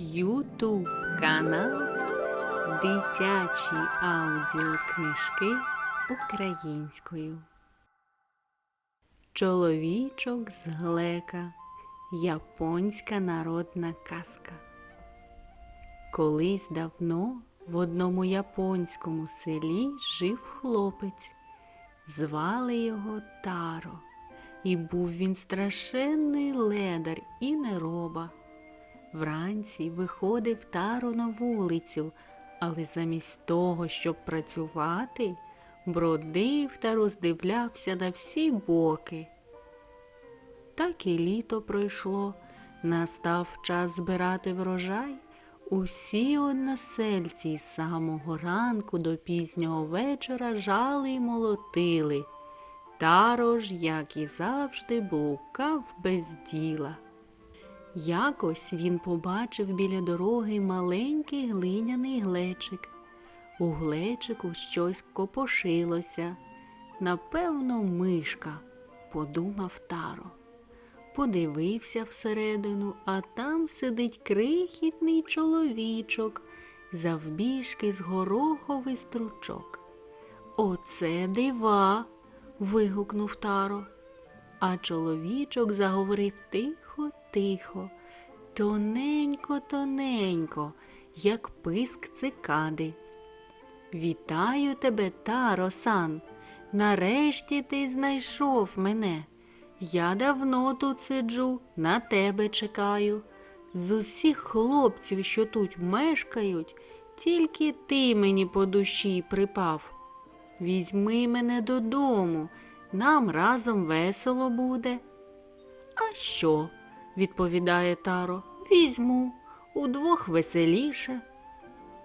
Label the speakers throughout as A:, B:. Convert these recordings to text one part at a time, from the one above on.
A: Ютуб канал Дитячі аудіокнижки українською. Чоловічок з глека. Японська народна казка. Колись давно в одному японському селі жив хлопець. Звали його Таро. І був він страшенний ледар і нероба. Вранці виходив Таро на вулицю, але замість того, щоб працювати, бродив та роздивлявся на всі боки. Так і літо пройшло, настав час збирати врожай. Усі односельці з самого ранку до пізнього вечора жали й молотили. Таро ж, як і завжди, блукав без діла. Якось він побачив біля дороги маленький глиняний глечик. У глечику щось копошилося. Напевно, мишка, подумав Таро. Подивився всередину, а там сидить крихітний чоловічок, завбіжки з гороховий стручок. Оце дива. вигукнув Таро. А чоловічок заговорив тихо, тихо, тоненько, тоненько, як писк цикади. Вітаю тебе, Таро сан. Нарешті ти знайшов мене. Я давно тут сиджу, на тебе чекаю. З усіх хлопців, що тут мешкають, тільки ти мені по душі припав. Візьми мене додому, нам разом весело буде. А що? Відповідає Таро. Візьму, удвох веселіше.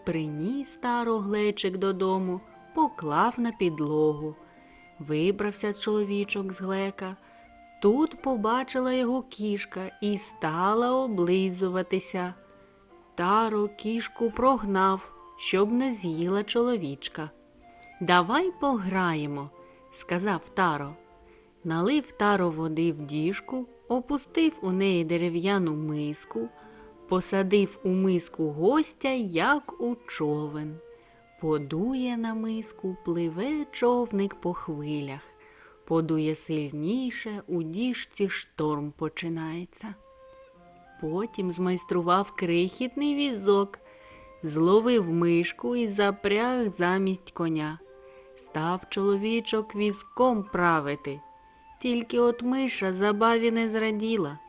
A: Приніс Таро глечик додому, поклав на підлогу. Вибрався чоловічок з глека. Тут побачила його кішка і стала облизуватися. Таро кішку прогнав, щоб не з'їла чоловічка. Давай пограємо, сказав Таро. Налив таро води в діжку, опустив у неї дерев'яну миску, посадив у миску гостя, як у човен. Подує на миску, пливе човник по хвилях. Подує сильніше, у діжці шторм починається. Потім змайстрував крихітний візок, зловив мишку і запряг замість коня. Став чоловічок візком правити. Тільки от миша забаві не зраділа.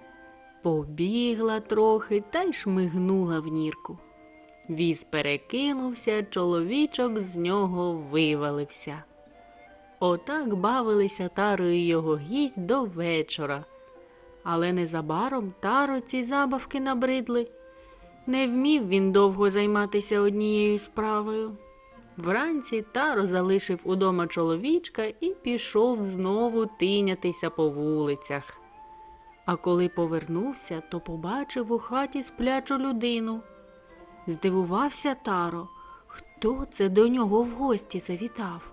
A: Побігла трохи та й шмигнула в нірку. Віз перекинувся, чоловічок з нього вивалився. Отак бавилися Таро і його гість до вечора. Але незабаром Таро ці забавки набридли. Не вмів він довго займатися однією справою. Вранці Таро залишив удома чоловічка і пішов знову тинятися по вулицях. А коли повернувся, то побачив у хаті сплячу людину. Здивувався Таро, хто це до нього в гості завітав.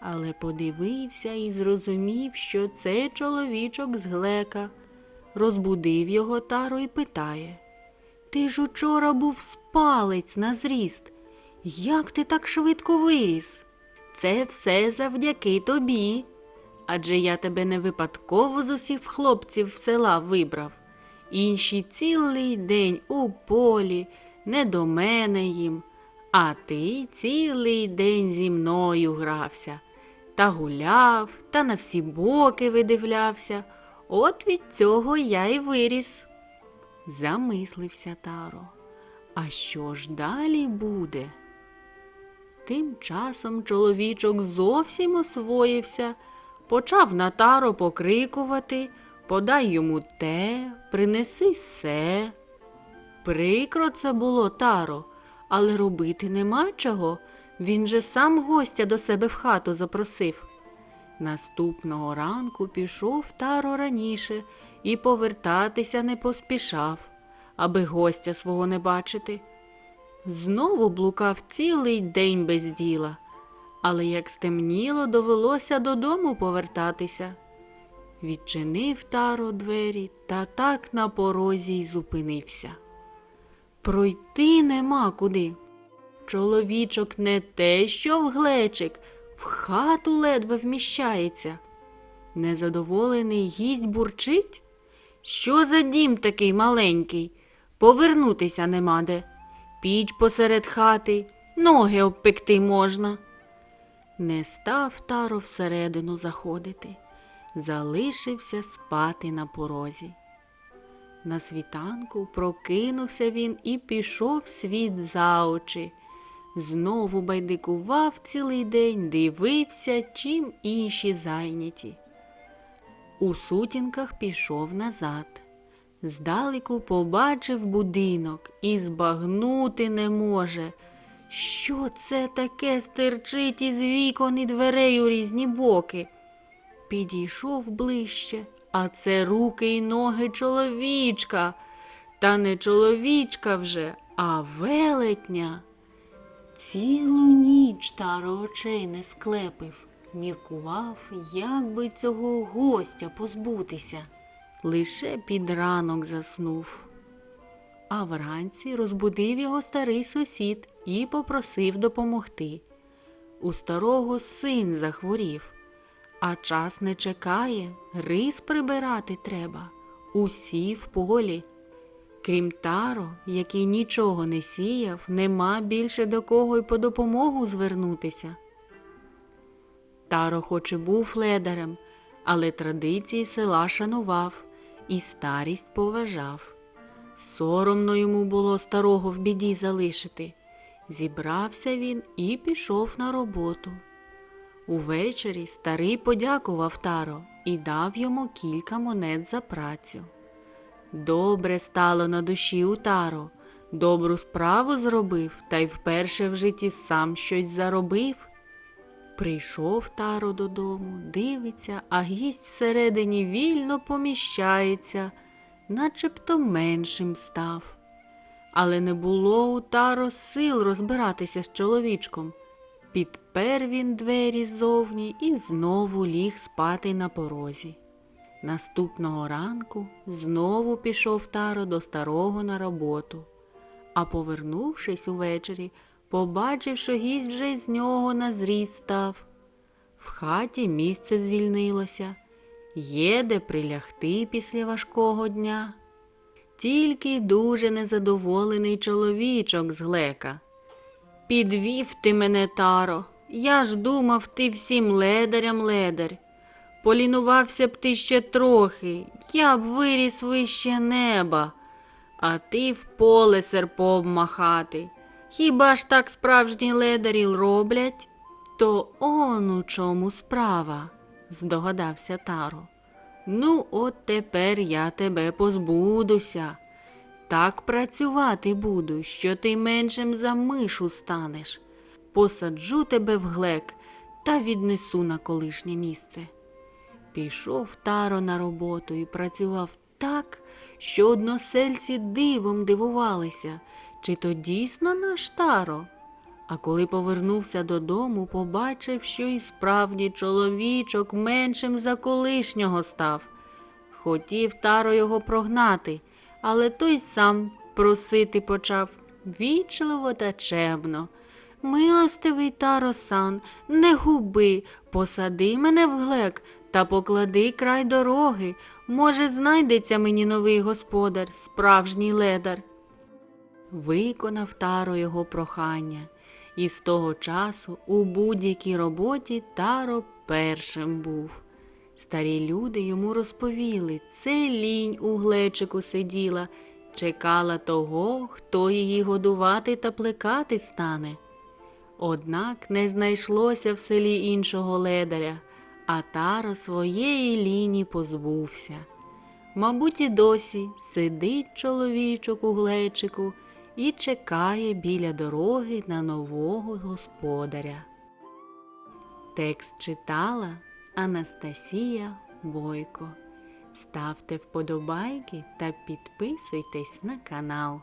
A: Але подивився і зрозумів, що це чоловічок з глека. Розбудив його Таро і питає Ти ж учора був спалець на зріст. Як ти так швидко виріс? Це все завдяки тобі. Адже я тебе не випадково з усіх хлопців села вибрав. Інші цілий день у полі, не до мене їм, а ти цілий день зі мною грався, та гуляв, та на всі боки видивлявся. От від цього я й виріс. Замислився Таро. А що ж далі буде? Тим часом чоловічок зовсім освоївся, почав на таро покрикувати Подай йому те, принеси се. Прикро це було таро, але робити нема чого. Він же сам гостя до себе в хату запросив. Наступного ранку пішов таро раніше і повертатися не поспішав, аби гостя свого не бачити. Знову блукав цілий день без діла, але як стемніло, довелося додому повертатися. Відчинив таро двері та так на порозі й зупинився. пройти нема куди. Чоловічок не те, що в глечик, в хату ледве вміщається. Незадоволений гість бурчить. Що за дім такий маленький? Повернутися нема де. Піч посеред хати, ноги обпекти можна. Не став таро всередину заходити, залишився спати на порозі. На світанку прокинувся він і пішов світ за очі. Знову байдикував цілий день, дивився, чим інші зайняті. У сутінках пішов назад. Здалеку побачив будинок і збагнути не може. Що це таке стирчить із вікон і дверей у різні боки? Підійшов ближче, а це руки й ноги чоловічка. Та не чоловічка вже, а велетня. Цілу ніч таро очей не склепив, міркував, як би цього гостя позбутися. Лише під ранок заснув. А вранці розбудив його старий сусід і попросив допомогти. У старого син захворів, а час не чекає, рис прибирати треба, усі в полі. Крім таро, який нічого не сіяв, нема більше до кого й по допомогу звернутися. Таро хоч і був ледарем, але традиції села шанував і старість поважав. Соромно йому було старого в біді залишити. Зібрався він і пішов на роботу. Увечері старий подякував Таро і дав йому кілька монет за працю. Добре стало на душі у Таро, добру справу зробив та й вперше в житті сам щось заробив. Прийшов Таро додому, дивиться, а гість всередині вільно поміщається, начебто меншим став. Але не було у Таро сил розбиратися з чоловічком. Підпер він двері ззовні і знову ліг спати на порозі. Наступного ранку знову пішов Таро до старого на роботу, а повернувшись увечері, побачив, що гість вже з нього на зріст став. В хаті місце звільнилося, є де прилягти після важкого дня. Тільки дуже незадоволений чоловічок з глека. Підвів ти мене, таро, я ж думав, ти всім ледарям ледар. Полінувався б ти ще трохи, я б виріс вище неба, а ти в поле серпом махати. Хіба ж так справжні ледарі роблять? То он у чому справа, здогадався Таро. Ну, от тепер я тебе позбудуся. Так працювати буду, що ти меншим за мишу станеш. Посаджу тебе в глек та віднесу на колишнє місце. Пішов Таро на роботу і працював так, що односельці дивом дивувалися, чи то дійсно наш Таро. А коли повернувся додому, побачив, що і справді чоловічок меншим за колишнього став. Хотів Таро його прогнати, але той сам просити почав вічливо та чемно. Милостивий Таро-сан, не губи, посади мене в глек та поклади край дороги. Може, знайдеться мені новий господар, справжній ледар. Виконав Таро його прохання, і з того часу у будь-якій роботі Таро першим був. Старі люди йому розповіли, це лінь у глечику сиділа, чекала того, хто її годувати та плекати стане. Однак не знайшлося в селі іншого ледаря, а Таро своєї ліні позбувся. Мабуть, і досі сидить чоловічок у глечику і чекає біля дороги на нового господаря. Текст читала Анастасія Бойко. Ставте вподобайки та підписуйтесь на канал.